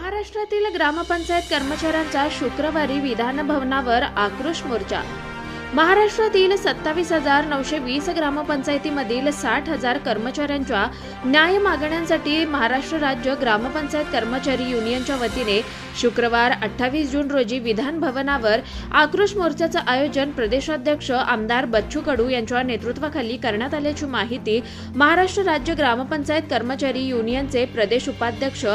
महाराष्ट्रातील ग्रामपंचायत कर्मचाऱ्यांचा शुक्रवारी विधानभवनावर आक्रोश मोर्चा महाराष्ट्रातील सत्तावीस हजार नऊशे वीस ग्रामपंचायतीमधील साठ हजार कर्मचाऱ्यांच्या न्याय मागण्यांसाठी महाराष्ट्र राज्य ग्रामपंचायत कर्मचारी युनियनच्या वतीने शुक्रवार अठ्ठावीस जून रोजी विधान भवनावर आक्रोश मोर्चाचं आयोजन प्रदेशाध्यक्ष आमदार बच्चू कडू यांच्या नेतृत्वाखाली करण्यात आल्याची माहिती महाराष्ट्र राज्य ग्रामपंचायत कर्मचारी युनियनचे प्रदेश उपाध्यक्ष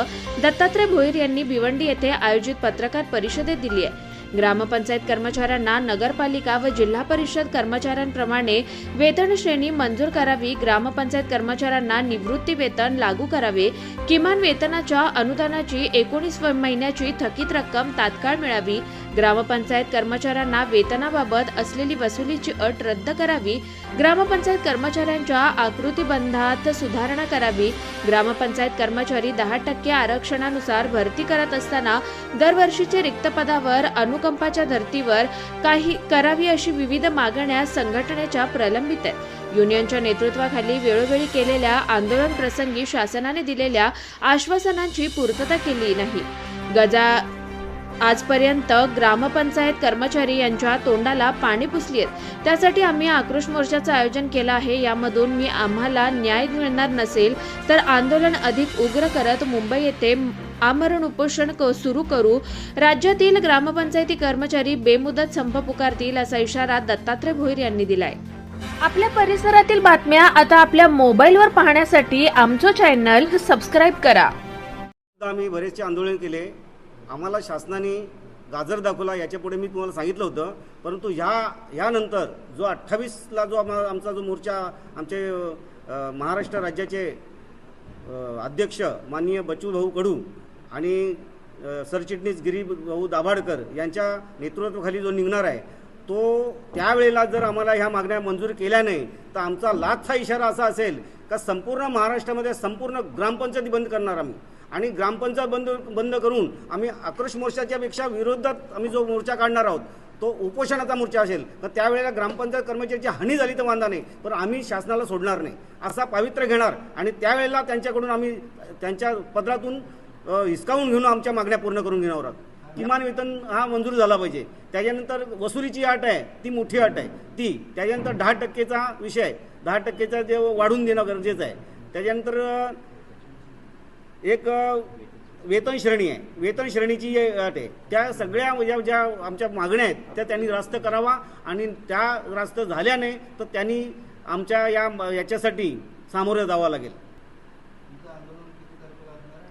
दत्तात्रय भोईर यांनी भिवंडी येथे आयोजित पत्रकार परिषदेत दिली आहे. ग्रामपंचायत कर्मचाऱ्यांना नगरपालिका व जिल्हा परिषद कर्मचाऱ्यांप्रमाणे वेतन श्रेणी मंजूर करावी ग्रामपंचायत कर्मचाऱ्यांना निवृत्ती वेतन लागू करावे किमान वेतनाच्या अनुदानाची एकोणीस महिन्याची थकीत रक्कम तात्काळ मिळावी ग्रामपंचायत कर्मचाऱ्यांना वेतनाबाबत असलेली वसुलीची अट रद्द करावी ग्रामपंचायत कर्मचाऱ्यांच्या आकृतीबंधात सुधारणा करावी ग्रामपंचायत कर्मचारी दहा टक्के आरक्षणानुसार भरती करत असताना दरवर्षीचे रिक्त पदावर अनुकंपाच्या धर्तीवर काही करावी अशी विविध मागण्या संघटनेच्या प्रलंबित आहेत. युनियनच्या नेतृत्वाखाली वेळोवेळी केलेल्या आंदोलन प्रसंगी शासनाने दिलेल्या आश्वासनांची पूर्तता केली नाही. गजा आजपर्यंत ग्रामपंचायत कर्मचारी यांच्या तोंडाला पाणी पुसली आहेत. त्यासाठी आम्ही आक्रोश मोर्चाचं आयोजन केलं आहे. यामधून मी आम्हाला न्याय मिळणार नसेल तर आंदोलन अधिक उग्र करत मुंबई येथे आमरण उपोषण क- सुरू करू. राज्यातील ग्रामपंचायती कर्मचारी बेमुदत संप पुकारतील असा इशारा दत्तात्रय भोईर यांनी दिलाय. आपल्या परिसरातील बातम्या आता आपल्या मोबाईलवर पाहण्यासाठी आमचं चॅनल सबस्क्राईब करा. आम्ही बरेचसे आंदोलन केले. आम्हाला शासनाने गाजर दाखवला याच्यापुढे मी तुम्हाला सांगितलं होतं. परंतु ह्या ह्यानंतर जो अठ्ठावीसला जो आम्हा आमचा जो मोर्चा आमचे महाराष्ट्र राज्याचे अध्यक्ष माननीय बच्चू भाऊ कडू आणि सरचिटणीस गिरी भाऊ दाभाडकर यांच्या नेतृत्वाखाली जो निघणार आहे तो त्यावेळेला जर आम्हाला ह्या मागण्या मंजूर केल्या नाही तर आमचा लाथचा इशारा असा असेल का संपूर्ण महाराष्ट्रामध्ये संपूर्ण ग्रामपंचायती बंद करणार आम्ही? आणि ग्रामपंचायत बंद बंद करून आम्ही आक्रोश मोर्चाच्यापेक्षा विरोधात आम्ही जो मोर्चा काढणार आहोत तो उपोषणाचा मोर्चा असेल तर त्यावेळेला ग्रामपंचायत कर्मचाऱ्याची हानी झाली तर वांधा नाही पण आम्ही शासनाला सोडणार नाही असा पावित्र्य घेणार आणि त्यावेळेला त्यांच्याकडून आम्ही त्यांच्या पदरातून हिसकावून घेऊन आमच्या मागण्या पूर्ण करून घेणार आहोत. किमान वेतन हा मंजूर झाला पाहिजे. त्याच्यानंतर वसुलीची अट आहे ती मोठी अट आहे. ती त्याच्यानंतर दहा टक्केचा विषय आहे. दहा टक्केचा जे वाढून देणं गरजेचं आहे. त्याच्यानंतर एक वेतन श्रेणी आहे. वेतन श्रेणीची जी अट आहे त्या सगळ्या ज्या ज्या आमच्या मागण्या आहेत त्या त्यांनी रास्त करावा आणि त्या रास्त झाल्याने तर त्यांनी आमच्या या याच्यासाठी सामोरं जावं लागेल.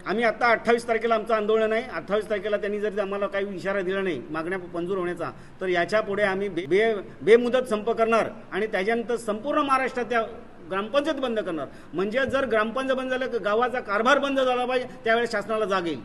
आम्ही आत्ता अठ्ठावीस तारखेला आमचं आंदोलन आहे. अठ्ठावीस तारखेला त्यांनी जर आम्हाला काही इशारा दिला नाही मागण्या मंजूर होण्याचा तर याच्यापुढे आम्ही बे बे- बेमुदत संप करणार आणि त्याच्यानंतर संपूर्ण महाराष्ट्रात त्या ग्रामपंचायत बंद करणार. म्हणजे जर ग्रामपंचायत बंद झालं तर गावाचा कारभार बंद झाला पाहिजे त्यावेळेस शासनाला जाग येईल.